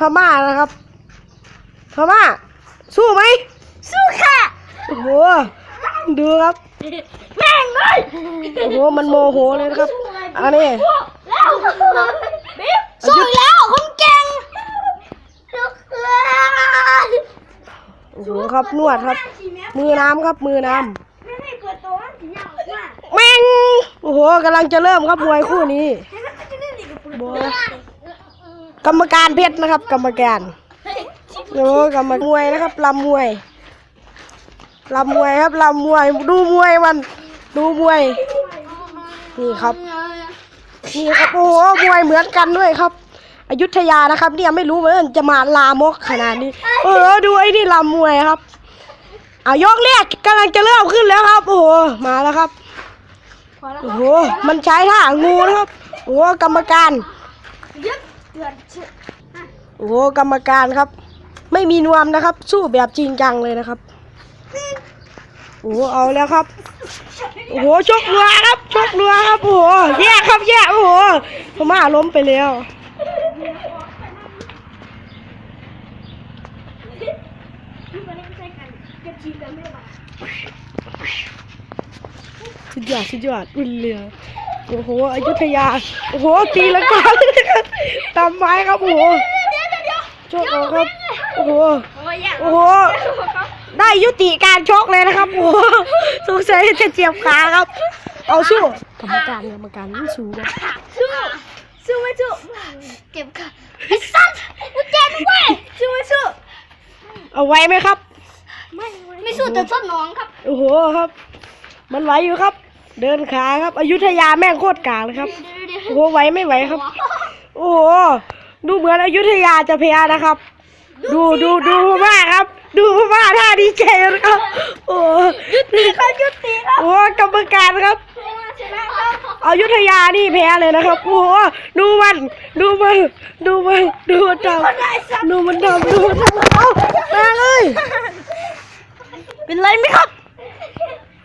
พม่านะครับพม่า สู้ไหมสู้ค่ะ โอ้โหดูครับ แม่งเลยโอ้โหมันโมโหเลยนะครับ อันนี้แล้วบิ๊บสู้อีกแล้วคนเก่งลุกเลยโอ้โหครับนวดครับ มือน้ำครับมือน้ไม่ให้เกิดตัวสีเหลืองว่าำแม่งโอ้โหกำลังจะเริ่มครับมวยคู่นี้ให้มันจะได้ดีกับปืนโบ้ กรรมการเพชรนะครับ กรรมการโอ้กรรมมวยนะครับลำมวยลำมวยครับลำมวย ดูมวยมัน ดูมวย นี่ครับ นี่ครับโอ้โหมวยเหมือนกันด้วยครับ อยุธยานะครับ เนี่ยไม่รู้เหมือนจะมาลามกขนาดนี้ เออดูไอ้นี่ลำมวยครับเอายกแรกกำลังจะเริ่มขึ้นแล้วครับ โอ้โหมาแล้วครับโอ้โหมันใช้ท่างูนะครับโอ้กรรมการ ยึดเดือดเชื่อโอ้โหกรรมการครับ ไม่มีนวมนะครับ สู้แบบจริงจังเลยนะครับโอ้โหเอาแล้วครับโอ้โหชกรัวครับชกรัวครับโอ้โหแย่ครับแย่โอ้โหพม่าล้มไปแล้วที่มันไม่ใช่กันจะจีกันไม่ได้สุดยอดสุดยอดอุ่นเรือ โอ้โหอยุธยา โอ้โหตีละกาเลยนะครับตามไม้ครับโอ้โหเดี๋ยวเดี๋ยวเดี๋ยวชกเอาครับ โอ้โหโอ้ยอยากโอ้โห ได้ยุติการชกเลยนะครับโอ้โหสงสัยจะเจ็บขาครับ เอาสู้กรรมการกรรมการไม่สู้ครับสู้สู้ไม่สู้เก็บค่ะไอ้สัตว์กูเจ็บด้วยสู้ไม่สู้เอาไว้ไหมครับ ไม่ไม่สู้แต่ส้นน้องครับ โอ้โหครับ มันไหวอยู่ครับ เดินขาครับ อยุธยาแม่งโคตรกลางเลยครับเดี๋ยวเดี๋ยวโอ้โหไหวไม่ไหวครับ โอ้โหดูเหมือนอยุธยาจะแพ้นะครับ ดูดูดูพม่าครับ ดูพม่าท่าดีใจนะครับ โอ้โหยุติครับยุติครับโอ้โหกรรมการครับชนะครับอยุธยานี่แพ้เลยนะครับ โอ้โหดูมัน ดูมัน ดูมัน ดูมันทำดูมันทำดูมันท